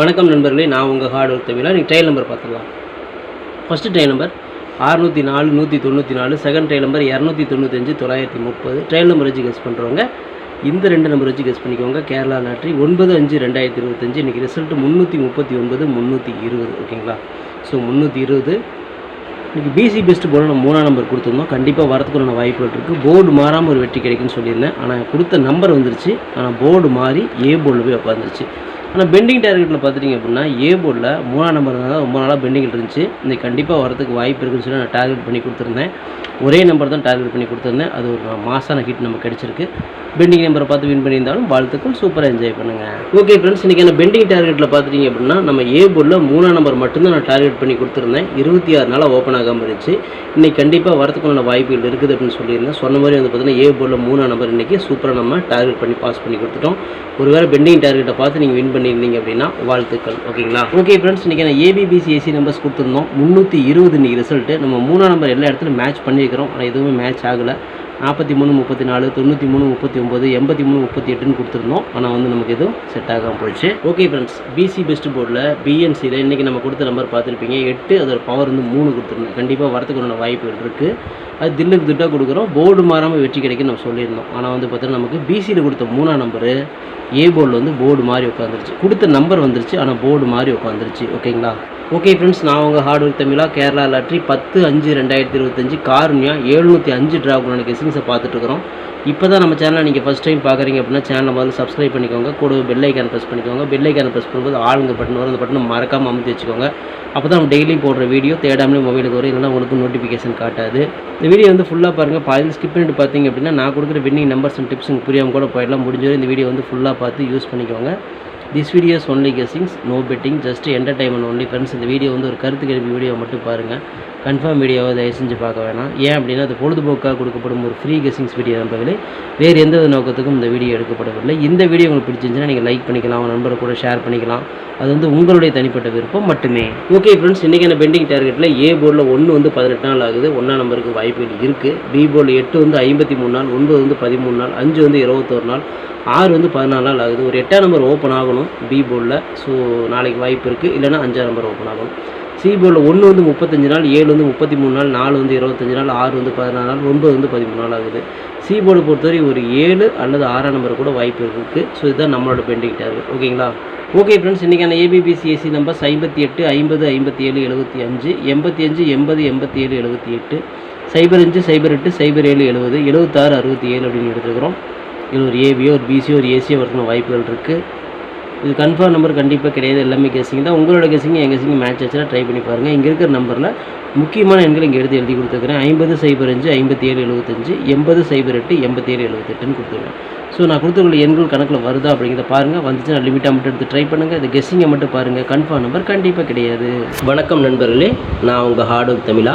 வணக்கம் நண்பர்களே நான் உங்கள் ஹார்ட் ஒர்க் தமிழா? நீங்கள் ட்ரையல் நம்பர் பார்த்துக்கலாம் ஃபஸ்ட்டு ட்ரையல் நம்பர் அறுநூற்றி நாலு நூற்றி தொண்ணூற்றி நாலு. செகண்ட் ட்ரையல் நம்பர் இரநூத்தி தொண்ணூத்தஞ்சு தொள்ளாயிரத்தி முப்பது. ட்ரையல் நம்பர் வச்சு கெஸ் பண்ணுறவங்க இந்த ரெண்டு நம்பர் வச்சு கெஸ் பண்ணிக்கோங்க. கேரளா நாட்டி ஒன்பது அஞ்சு ரெண்டாயிரத்தி இருபத்தஞ்சு. இன்றைக்கி ரிசல்ட் முந்நூற்றி முப்பத்தி ஒன்பது முந்நூற்றி இருபது. ஓகேங்களா? ஸோ முந்நூற்றி இருபது. இன்றைக்கி பிசி பெஸ்ட் போர்டு நம்ம மூணாம் நம்பர் கொடுத்துருந்தோம். கண்டிப்பாக வரதுக்குள்ள வாய்ப்புகள் இருக்குது போர்டு மாறாமல் ஒரு வெற்றி கிடைக்குன்னு சொல்லியிருந்தேன். ஆனால் கொடுத்த நம்பர் வந்துருச்சு. ஆனால் போர்டு மாறி ஏ போர்டில் போய் உட்காந்துருச்சு ஆனால் பெண்டிங் டார்கெட்டில் பார்த்துட்டிங்க அப்படின்னா ஏ போர்டில் மூணாம் நம்பர் தான் ரொம்ப நாளாக பெண்டிங்கில் இருந்துச்சு. இந்த கண்டிப்பாக வரதுக்கு வாய்ப்பு இருக்குன்னு சொல்லி நான் டார்கெட் பண்ணி கொடுத்துருந்தேன். ஒரே நம்பர் தான் டார்கெட் பண்ணி கொடுத்துருந்தேன். அது ஒரு மாசான ஹிட் நமக்கு கிடச்சிருக்கு. பெண்டிங் நம்பரை பார்த்து வின் பண்ணியிருந்தாலும் வாழ்த்துக்கள் சூப்பராக என்ஜாய் பண்ணுங்கள் ஓகே ஃப்ரெண்ட்ஸ் இன்றைக்கி என்ன பெண்டிங் டார்கெட்டில் பார்த்துட்டிங்க அப்படின்னா நம்ம ஏ போர்டில் மூணாம் நம்பர் மட்டும்தான் நான் டார்கெட் பண்ணி கொடுத்துருந்தேன். இருபத்தி ஆறு நாளாக ஓப்பன் ஆகாமல் இருந்துச்சு. இன்றைக்கி கண்டிப்பாக வரதுக்குள்ள வாய்ப்புகள் இருக்குது அப்படின்னு சொல்லியிருந்தேன். சொன்ன மாதிரி வந்து பார்த்தீங்கன்னா ஏ போர்டில் மூணாம் நம்பர் இன்றைக்கி சூப்பராக நம்ம டார்கெட் பண்ணி பாஸ் பண்ணி கொடுத்துட்டோம். ஒருவேளை பெண்டிங் டார்கெட்டை பார்த்து நீங்கள் வின் பண்ணியிருந்தீங்க அப்படின்னா வாழ்த்துக்கள். ஓகேங்களா? ஓகே ஃப்ரெண்ட்ஸ் இன்றைக்கி நான் ஏபிபிசி ஏசி நம்பர்ஸ் கொடுத்துருந்தோம். முந்நூற்றி இருபது இன்றைக்கி ரிசல்ட்டு நம்ம மூணாம் நம்பர் எல்லா இடத்துலையும் மேட்ச் பண்ணியிருக்கிறோம். ஆனால் எதுவுமே மேட்ச் ஆகலை. நாற்பத்தி மூணு முப்பத்தி நாலு தொண்ணூற்றி மூணு முப்பத்தி ஒம்பது எண்பத்தி மூணு முப்பத்தி எட்டுன்னு கொடுத்துருந்தோம். ஆனால் வந்து நமக்கு எதுவும் செட் ஆகாமல் போயிடுச்சு. ஓகே ஃப்ரெண்ட்ஸ் பிசி பெஸ்ட் போர்டில் பிஎன்சியில் இன்றைக்கி நம்ம கொடுத்த நம்பர் பார்த்துருப்பீங்க. எட்டு அதோட பவர் வந்து மூணு கொடுத்துருந்தோம். கண்டிப்பாக வரத்துக்கு வாய்ப்புகள் இருக்குது அது தில்லுக்கு திட்டாக கொடுக்குறோம். போர்டு மாறாமல் வெற்றி கிடைக்குன்னு நம்ம சொல்லியிருந்தோம். ஆனால் வந்து பார்த்தீங்கன்னா நமக்கு பிசியில் கொடுத்த மூணாம் நம்பரு ஏ போர்டில் வந்து போர்டு மாதிரி உட்காந்துருச்சு கொடுத்த நம்பர் வந்துருச்சு ஆனால் போர்டு மாதிரி உட்காந்துருச்சு ஓகேங்களா ஓகே ஃப்ரெண்ட்ஸ் நான் உங்கள் ஹார்ட் ஒர்க் தமிழா கேரளா லாட்ரி பத்து அஞ்சு ரெண்டாயிரத்தி இருபத்தஞ்சு கார்னியா எழுநூற்றி அஞ்சு ட்ராகுலான கெஸிங்ஸை பார்த்துட்ருக்குறோம் இப்போ தான் நம்ம சேனலை நீங்கள் ஃபஸ்ட் டைம் பார்க்குறீங்க அப்படின்னா சேனலை முதல்ல சப்ஸ்கிரைப் பண்ணிக்கோங்க. கூட பெல் ஐக்கான் ப்ரெஸ் பண்ணிக்கோங்க. பெல் ஐக்கான் ப்ரெஸ் பண்ணும்போது ஆளுங்க பட்டன் வரும். அந்த பட்டனை மறக்காமல் அமுத்தி வச்சுக்கோங்க. அப்போ தான் நம்ம டெய்லியும் போடுற வீடியோ தேடாமலே மொபைலுக்கு வரும். இல்லைனா உங்களுக்கு நோட்டிஃபிகேஷன் காட்டாது. இந்த வீடியோ வந்து ஃபுல்லாக பாருங்கள் பாதியில் ஸ்கிப் பண்ணிட்டு பார்த்தீங்க அப்படின்னா நான் கொடுக்குற வின்னிங் நம்பர்ஸ் அண்ட் டிப்ஸ் புரியாமல் கூட போயிடலாம். முடிஞ்சவரை இந்த வீடியோ வந்து ஃபுல்லாக பார்த்து யூஸ் பண்ணிக்கோங்க. This videos only guessings no betting just entertainment only friends இந்த வீடியோ வந்து ஒரு கருத்து கேள்வி வீடியோ மட்டும் பாருங்கள் கன்ஃபார்ம் வீடியோவை தயவு செஞ்சு பார்க்க வேணாம். ஏன் அப்படின்னா அது பொழுதுபோக்காக கொடுக்கப்படும் ஒரு ஃப்ரீ கெஸிங்ஸ் வீடியோ நம்பவில்லை வேறு எந்த நோக்கத்துக்கும் இந்த வீடியோ எடுக்கப்படவில்லை. இந்த வீடியோ உங்களுக்கு பிடிச்சிருந்துச்சுன்னா நீங்கள் லைக் பண்ணிக்கலாம் உங்கள் நண்பரை கூட ஷேர் பண்ணிக்கலாம். அது வந்து உங்களுடைய தனிப்பட்ட விருப்பம் மட்டுமே. ஓகே ஃப்ரெண்ட்ஸ் இன்றைக்கான பெண்டிங் டார்கெட்டில் ஏ போர்டில் ஒன்று வந்து பதினெட்டு நாள் ஆகுது. ஒன்றாம் நம்பருக்கு வாய்ப்புகள் இருக்குது பி போர்டில் எட்டு வந்து ஐம்பத்தி மூணு நாள் ஒன்பது வந்து பதிமூணு நாள் அஞ்சு வந்து இருபத்தோரு நாள். ஆறு வந்து பதினாலு நாள் ஆகுது. ஒரு எட்டாம் நம்பர் ஓப்பன் ஆகணும் பி போர்டில் ஸோ நாளைக்கு வாய்ப்பு இருக்குது இல்லைனா அஞ்சாம் நம்பர் ஓப்பன் ஆகணும். சி போர்டில் ஒன்று வந்து முப்பத்தஞ்சு நாள் ஏழு வந்து முப்பத்தி மூணு நாள் நாலு வந்து இருபத்தஞ்சு நாள் ஆறு வந்து பதினாலு நாள் ஒன்பது வந்து பதிமூணு நாள் ஆகுது. சி போர்டு பொறுத்தவரை ஒரு ஏழு அல்லது ஆறாம் நம்பர் கூட வாய்ப்பு இருக்குது ஸோ இதுதான் நம்மளோட பெண்டிங் ஓகேங்களா ஓகே ஃப்ரெண்ட்ஸ் இன்றைக்கான ஏபிபிசிஎஸ்சி நம்பர்ஸ் ஐம்பத்தி எட்டு ஐம்பது ஐம்பத்தி ஏழு எழுபத்தி அஞ்சு எண்பத்தி அஞ்சு எண்பது எண்பத்தி ஏழு எழுபத்தி எட்டு சைபர் அஞ்சு சைபர் எட்டு சைபர் ஏழு எழுபது எழுபத்தாறு அறுபத்தி ஏழு அப்படின்னு எடுத்துருக்கிறோம். இது ஒரு ஏபியோ ஒரு பிசியோ ஒரு ஏசியோ வரணும் வாய்ப்புகள் இருக்குது இது கன்ஃபார்ம் நம்பர் கண்டிப்பாக கிடையாது. எல்லாமே கெஸிங் தான். உங்களோட கெஸிங் என் கெஸிங் மேட்ச் ஆச்சுன்னா ட்ரை பண்ணி பாருங்கள் இங்கே இருக்கிற நம்பரில் முக்கியமான எண்கள் இங்கே எடுத்து எழுதி கொடுத்துருக்குறேன். ஐம்பது சைபர் அஞ்சு ஐம்பத்தி ஏழு எழுபத்தஞ்சு எண்பது சைபர் எட்டு எண்பத்தி ஏழு எழுபத்தெட்டுன்னு கொடுத்துருக்கேன் ஸோ நான் கொடுத்துருக்க எண்கள் கணக்கில் வருதா அப்படிங்கிறத பாருங்கள் வந்துச்சுன்னா லிமிட்டாக மட்டும் எடுத்து ட்ரை பண்ணுங்கள் இந்த கெஸ்ஸிங்கை மட்டும் பாருங்கள் கன்ஃபார்ம் நம்பர் கண்டிப்பாக கிடையாது. வணக்கம் நண்பர்களே. நான் உங்கள் ஹார்ட் ஒர்க் தமிழா.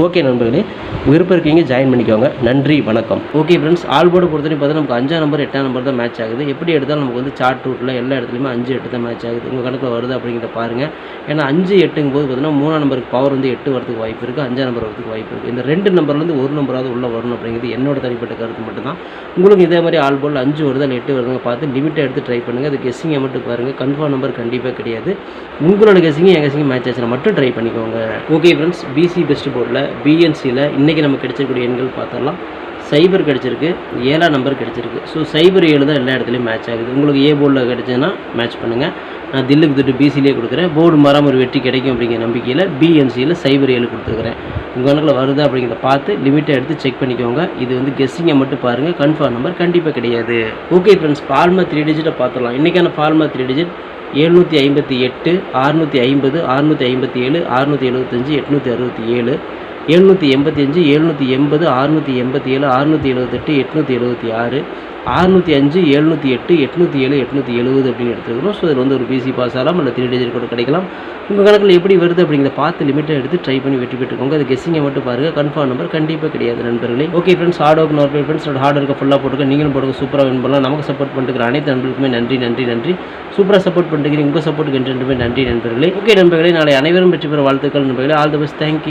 ஓகே நண்பர்களே. விருப்பம் இருக்கீங்க ஜாயின் பண்ணிக்கோங்க. நன்றி வணக்கம். ஓகே ஃப்ரெண்ட்ஸ் ஆல் போர்டு பொறுத்தவரைக்கும் பார்த்தீங்கன்னா நமக்கு அஞ்சாம் நம்பர் எட்டாம் நம்பர் தான் மேட்ச் ஆகுது. எப்படி எடுத்தாலும் நமக்கு வந்து சார்ட் ரூட்டில் எல்லா இடத்துலையுமே அஞ்சு எட்டு தான் மேட்ச் ஆகுது. உங்கள் கணக்கில் வருது அப்படிங்கிறத பாருங்கள் ஏன்னா அஞ்சு எட்டுங்கும் போது பார்த்தீங்கன்னா மூணாம் நம்பருக்கு பவர் வந்து எட்டு வரதுக்கு வாய்ப்பு இருக்குது அஞ்சாம் நம்பர் வரதுக்கு வாய்ப்பு இருக்குது இந்த ரெண்டு நம்பர்லேருந்து ஒரு நம்பராவது உள்ளே வரணும் அப்படிங்கிறது என்னோட தனிப்பட்ட கருத்து மட்டும்தான். உங்களுக்கு இதே மாதிரி ஆல் போர்டில் அஞ்சு வருதா இல்லை எட்டு வருதுங்க பார்த்து லிமிட்டை எடுத்து ட்ரை பண்ணுங்கள் அது கெஸ்ஸிங்கை மட்டும் பாருங்கள் கன்ஃபார்ம் நம்பர் கண்டிப்பாக கிடையாது. உங்களோட கெஸ்ஸிங் என் கெஸ்ஸிங் மேட்ச் ஆச்சுன்னா மட்டும் ட்ரை பண்ணிக்கோங்க. ஓகே ஃப்ரெண்ட்ஸ் பிசி பெஸ்ட் போர்டில் பிஎன்சியில் இன்றைக்கி நம்ம கிடைச்சிருக்கூடிய எண்கள் பார்த்துடலாம் சைபர் கிடச்சிருக்கு ஏழாம் நம்பர் கிடச்சிருக்கு. ஸோ சைபர் ஏழு தான் எல்லா இடத்துலையும் மேட்ச் ஆகுது. உங்களுக்கு ஏ போர்டில் கிடச்சதுன்னா மேட்ச் பண்ணுங்கள் நான் தில்லுக்கு துட்டு பிசிலே கொடுக்குறேன். போர்டு மரம் ஒரு வெற்றி கிடைக்கும் அப்படிங்கிற நம்பிக்கையில் பிஎன்சியில் சைபர் ஏழு கொடுத்துருக்குறேன். உங்கள் கணக்கில் வருதா அப்படிங்கிறத பார்த்து லிமிட்டை எடுத்து செக் பண்ணிக்கோங்க. இது வந்து கெஸ்ஸிங்கை மட்டும் பாருங்கள் கன்ஃபார்ம் நம்பர் கண்டிப்பாக கிடையாது. ஓகே ஃப்ரெண்ட்ஸ் ஃபார்மா த்ரீ டிஜிட்டை பார்த்துடலாம். இன்றைக்கான ஃபார்மா த்ரீ டிஜிட் எழுநூற்றி ஐம்பத்தி எட்டு அறுநூற்றி ஐம்பது அறுநூற்றி ஐம்பத்தி ஏழு அறுநூற்றி எழுபத்தஞ்சி எட்நூற்றி அறுபத்தி ஏழு. எழுநூற்றி எண்பத்தி அஞ்சு எழுநூற்றி எண்பது அறுநூற்றி எண்பத்தி ஏழு அறுநூற்றி எழுபத்தெட்டு எட்நூற்றி எழுபத்தி ஆறு அறுநூற்றி அஞ்சு எழுநூற்றி எட்டு எட்நூற்றி ஏழு எட்நூற்றி எழுபது அப்படின்னு எடுத்துக்கிறோம் ஸோ இதில் வந்து ஒரு பிசி பாஸ் ஆகலாம் இல்லை த்ரீ டிஜிட் கூட கிடைக்கலாம். உங்கள் கணக்கில் எப்படி வருது அப்படிங்கிறத பார்த்து லிமிட்டை எடுத்து ட்ரை பண்ணி வெற்றி பெற்றுக்கோங்க. அது கெஸ்ஸிங்கை மட்டும் பாருங்கள் கன்ஃபார்ம் நம்பர் கண்டிப்பாக கிடையாது நண்பர்களே. Okay friends hard work note friends hard ஒர்க்கை ஃபுல்லாக போட்டுக்க நீங்களும் போடுங்க சூப்பராக வின் பண்ணலாம். நமக்கு சப்போர்ட் பண்ணிருக்கிற அனைத்து நண்பர்களுக்குமே நன்றி நன்றி நன்றி. சூப்பராக சப்போர்ட் பண்ணுறீங்க உங்கள் சப்போர்ட்டுக்கு என்றுமே நன்றி நண்பர்களே. ஓகே நண்பர்களே நாளை அனைவரும் வெற்றி பெற வாழ்த்துக்கள் நண்பர்களே. All the best thank you